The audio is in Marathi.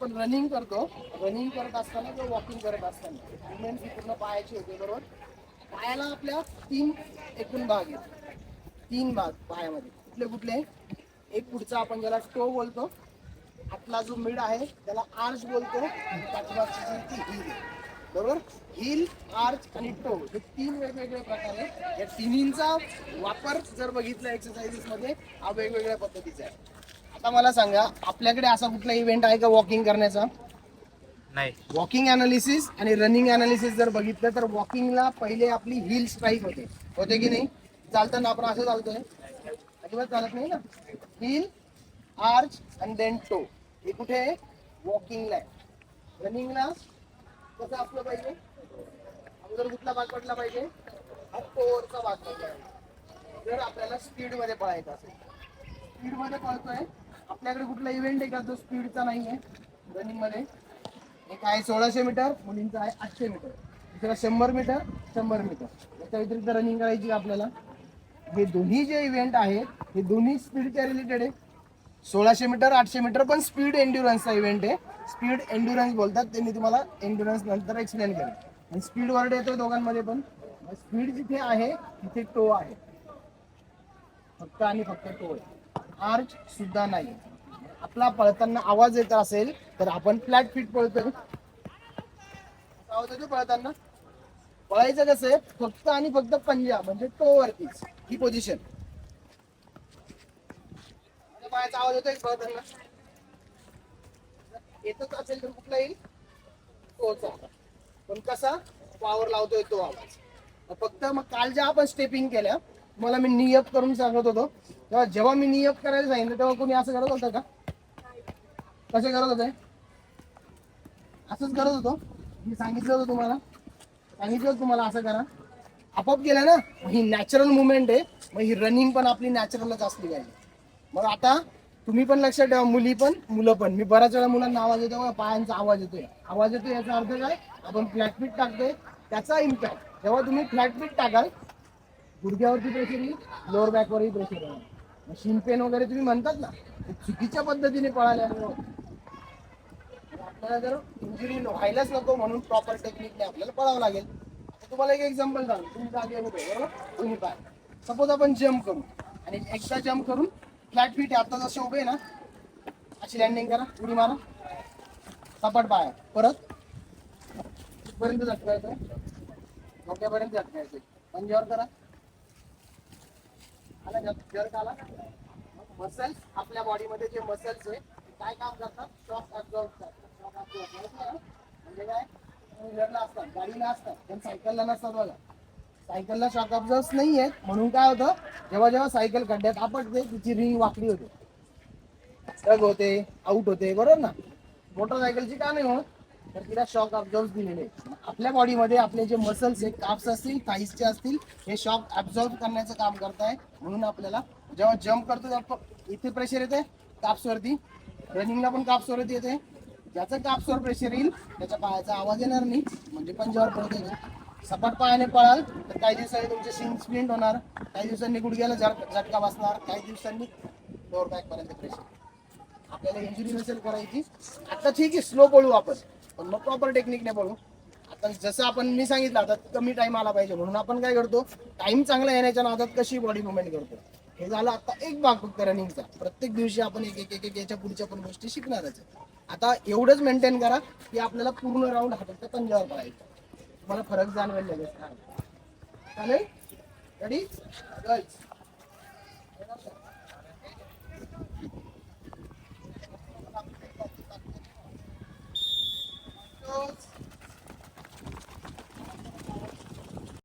आपण रनिंग करतो. रनिंग करत असताना किंवा वॉकिंग करत असताना मुवमेंट ही पूर्ण पायाची होते बरोबर? पायाला आपल्या तीन एकूण भाग आहेत. तीन भाग पायामध्ये. कुठले कुठले? एक पुढचा आपण ज्याला टो बोलतो आतला जो मिड आहे त्याला आर्च बोलतो पाठीमागची जी ती हिल बरोबर? हिल आर्च आणि टो हे तीन वेगवेगळे प्रकार आहेत. या तिन्हींचा वापर जर बघितला एक्सरसाइजेसमध्ये हा वेगवेगळ्या पद्धतीचा आहे. आता मला सांगा आपल्याकडे असा कुठला इव्हेंट आहे का वॉकिंग करण्याचा? नाही. वॉकिंग अनालिसिस आणि रनिंग अनालिसिस जर बघितलं तर वॉकिंगला पहिले आपली हिल स्ट्राईक होते. होते की नाही? चालताना आपण असं चालतोय. अजिबात चालत नाही ना? हिल आर्च आणि देन टो हे कुठे आहे? वॉकिंगला आहे. रनिंगला कसं असलं पाहिजे? अगोदर कुठला भाग पडला पाहिजे? हा टोवरचा भाग पडला जर आपल्याला स्पीडमध्ये पळायचं असेल. स्पीडमध्ये पळतोय. आपल्याकडे कुठला इव्हेंट आहे का? जो स्पीडचा नाही आहे रनिंगमध्ये. एक आहे सोळाशे मीटर मुलींचा आहे आठशे मीटर. दुसरा शंभर मीटर शंभर मीटर. याच्या व्यतिरिक्त रनिंग करायची आपल्याला. हे दोन्ही जे इव्हेंट आहेत हे दोन्ही स्पीडच्या रिलेटेड आहे. सोळाशे मीटर आठशे मीटर पण स्पीड एन्ड्युरन्सचा इव्हेंट आहे. स्पीड एन्ड्युरन्स बोलतात. ते मी तुम्हाला एन्ड्युरन्स नंतर एक्सप्लेन करेन. आणि स्पीड वर्ड येतो दोघांमध्ये पण. स्पीड जिथे आहे तिथे टो आहे. फक्त आणि फक्त टो आहे. आर्च सुद्धा नाही आपला पळताना आवाज येत असेल तर आपण फ्लॅट फीट पळतोय. आवाज येतो पळताना? पळायचं कसं आहे फक्त आणि फक्त पंजा म्हणजे टो वरतीच ही पोझिशन म्हणजे पायाचा आवाज येतोय पळताना? येतच असेल तर कुठला येईल पण कसा? वावर लावतोय तो आवाज. फक्त मग काल ज्या आपण स्टेपिंग केल्या मला मी नियप करून सांगत होतो. तेव्हा जेव्हा मी नियप करायला सांगितलं तेव्हा कोणी असं करत होतं का? कसे करत होते? असंच करत होतो. मी सांगितलं होतं तुम्हाला. सांगितलं तुम्हाला असं करा. आपोआप केलं ना? मग ही नॅचरल मुवमेंट आहे. मग ही रनिंग पण आपली नॅचरलच असली पाहिजे. मग आता तुम्ही पण लक्षात ठेवा मुली पण मुलं पण. मी बऱ्याच वेळा मुलांना आवाज येतो बघा, पायांचा आवाज येतोय. आवाज येतोय याचा अर्थ काय? आपण फ्लॅटफीट टाकतोय त्याचा इम्पॅक्ट जेव्हा तुम्ही फ्लॅटफीट टाकाल गुडघ्यावरती प्रेशर येईल लोअर बॅकवरही प्रेशर येईल शिन पेन वगैरे तुम्ही म्हणतात ना चुकीच्या पद्धतीने पळाल्यामुळे. आपल्याला जर इंजुरी व्हायलाच नको म्हणून प्रॉपर टेक्निकने आपल्याला पळावं लागेल. तुम्हाला एक एक्झाम्पल सांग तुम्ही जागे उभे बरोबर? तुम्ही पाय. सपोज आपण जम्प करू आणि एकदा जम्प करून फ्लॅट फीट आता जसे उभे आहे ना अशी लँडिंग करा उडी मारा. सपाट पाय. परत. पर्यंत झटकायचं डोक्यापर्यंत झटकायचं पंजावर करा. मसल्स आपल्या बॉडीमध्ये जे मसल्स आहे काय काम करतात? शॉक ऍब्झॉर्ब करतात. शॉक म्हणजे काय? व्हीलरला असतात गाडीला असतात. पण सायकलला नसतात बघा. सायकलला शॉक ऍब्झॉर्ब नाही आहेत. म्हणून काय होतं? जेव्हा जेव्हा सायकल खड्ड्यात आपटते तिची रिंग वाकडी होते. स्टक होते आउट होते. बरोबर ना? मोटरसायकलची का नाही म्हणून तर तिला शॉक ऍब्झॉर्ब दिलेले आपल्या बॉडीमध्ये आपले जे मसल्स आहेत काप्स असतील थाईसचे असतील हे शॉक ऍब्झॉर्ब करण्याचं काम करताय म्हणून आपल्याला जेव्हा जम्प करतो तेव्हा इथे प्रेशर येते काप्सवरती रनिंगला पण काप्सवरती येते. ज्याचं काप्सवर प्रेशर येईल त्याच्या पायाचा आवाज येणार नाही. म्हणजे पंजावर पडत येईल सपाट पायाने पळाल तर काही दिवसांनी तुमचे सिंग स्प्लिंट होणार. काही दिवसांनी गुडघ्याला झटका बसणार. काही दिवसांनी लोअर बॅक पर्यंत प्रेशर आपल्याला इंजुरी नसेल करायची. आता ठीक आहे स्लो पळू आपण. पण मग प्रॉपर टेक्निकने पळू आता जसं आपण मी सांगितलं आता कमी टाइम आला पाहिजे म्हणून आपण काय करतो टाइम चांगला येण्याच्या नादात कशी बॉडी मुवमेंट करतो? हे झालं आता एक भाग फक्त रनिंगचा प्रत्येक दिवशी आपण एक एक एक एक याच्या पुढच्या पण गोष्टी शिकणारच आता एवढंच मेंटेन करा की आपल्याला पूर्ण राऊंड हातात पंजावर पळायचं. तुम्हाला फरक जाणवेल लगेच. चालेल? Ready girls